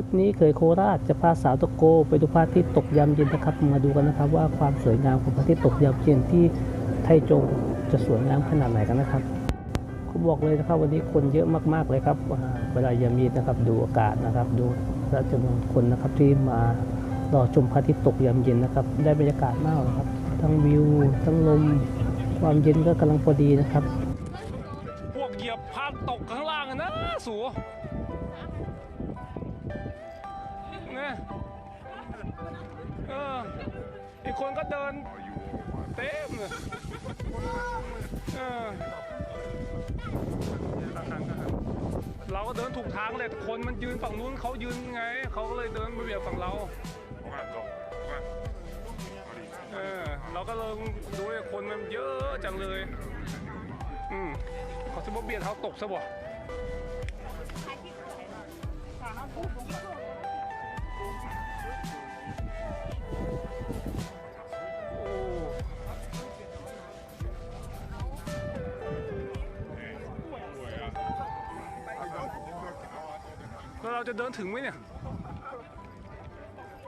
ลิปนี้เคยโคราชจะพาสาวตะโก ไปดูพระอาทิตย์ตกยามเย็นนะครับ มาดูกันนะครับ ว่าความสวยงามของพระอาทิตย์ตกยามเย็นที่ไทจงจะสวยงามขนาดไหนกันนะครับผมบอกเลยนะครับวันนี้คนเยอะมากๆเลยครับเวลายามเย็นนะครับดูอากาศนะครับ ดูและจำนวนคนนะครับที่มารอชมพระอาทิตย์ตกยามเย็นนะครับ ได้บรรยากาศมากครับ ทั้งวิว ทั้งลมความเย็นก็กำลังพอดีนะครับพวกเหยียบพานตกข้างล่างนะสู ก็เดินเต็มเลยเราก็เดินถูกทางเลยคนมันยืนฝั่งนู้นเขายืนไงเขาก็เลยเดินมาเบียดฝั่งเราเออเราก็เลยดูว่าคนมันเยอะจังเลย อืมเขาจะมาเบียดเขาตกซะบ่ เราจะเดินถึงไหมเนี่ย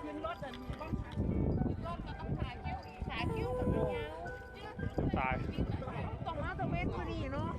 ขึ้นรถอันนี้บ้างรถก็ต้องถ่ายคิ้วถ่ายคิ้วกับยาวตายต้องมาตะเวนพอดีเนาะ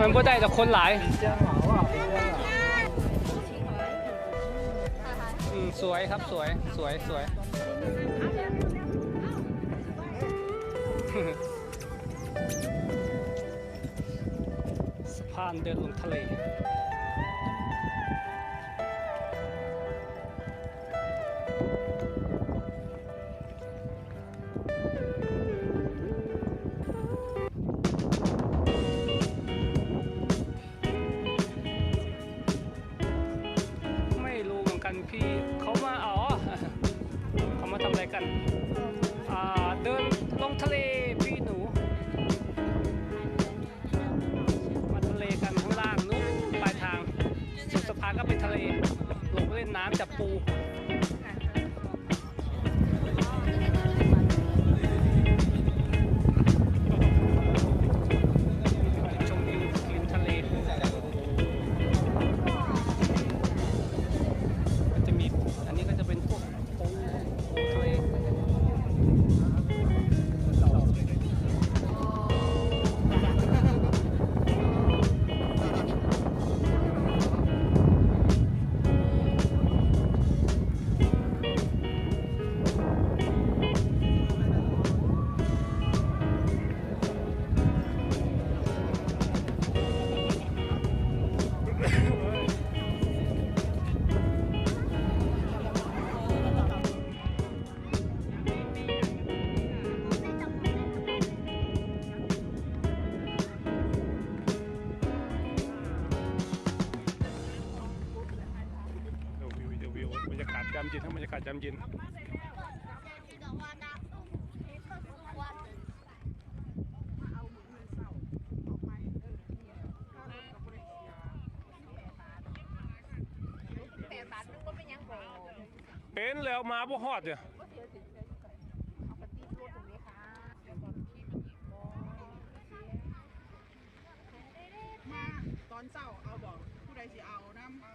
มันก็ได้แต่คนหลายสวยครับสวยสวยสวยสะพานเดินลงทะเล น้ำจับปู มเย็นทั้งบรรยากาศยามเย็นเป็นแล้วมาบ่ฮอดเนี่ยเอนเดี๋ยวก่อนที่มันอีกบ่มาตอนเช้าเอาบอกผู้ใดสิเอาน้ำเอา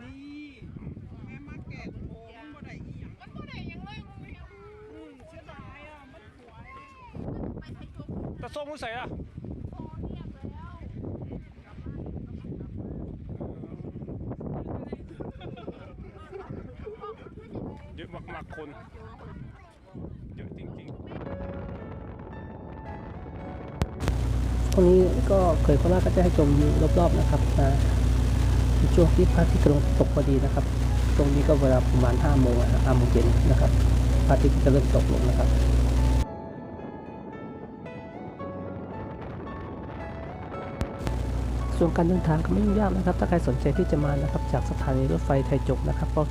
นี่ แม่มาแก่โอ้มันบ่ได้อีหยังมันบ่ได้หยังเลยมึงอืมเสียดายอะมันสวยตะส้มมุ้ใส่อะเยอะมากๆคน เยอะจริงๆ ตรงนี้ก็เคยโคราชก็จะให้ชมวิวรอบๆนะครับอ่าในช่วงที่พระอาทิตย์กำลังตกพอดีนะครับ ช่วงนี้ก็เวลาประมาณ5โมงนะ5โมงเย็นนะครับพระอาทิตย์จะเริ่มตกลงนะครับส่วนการเดินทางก็ไม่ยุ่งยากนะครับ ถ้าใครสนใจที่จะมานะครับ จากสถานีรถไฟไทยจกนะครับ ก็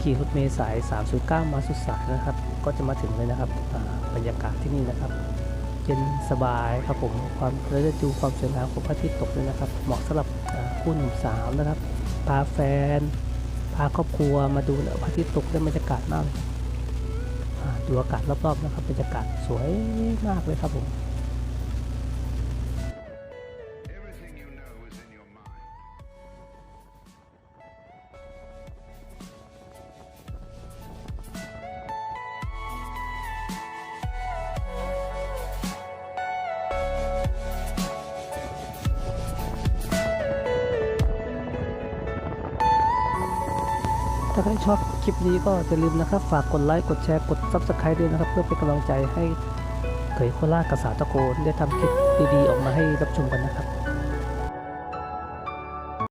ขี่รถเมล์สาย 309 มาสุดสายนะครับ ก็จะมาถึงเลยนะครับอ่าบรรยากาศที่นี่นะครับ เย็นสบายครับผม ความเราได้ดูความสวยงามของพระอาทิตย์ตกด้วยนะครับ เหมาะสำหรับคู่หนุ่มสาวนะครับ พาแฟน พาครอบครัวมาดูเนี่ยพระอาทิตย์ตกได้บรรยากาศมากดูอากาศรอบๆนะครับบรรยากาศสวยมากเลยครับผม ใครชอบคลิปนี้ก็อย่าลืมนะครับ ฝากกดไลค์กดแชร์กด Subscribe ด้วยนะครับ เพื่อเป็นกำลังใจให้เผยโคราชกับสาตะโกนได้ทำคลิปดีๆออกมาให้รับชมกันนะครับ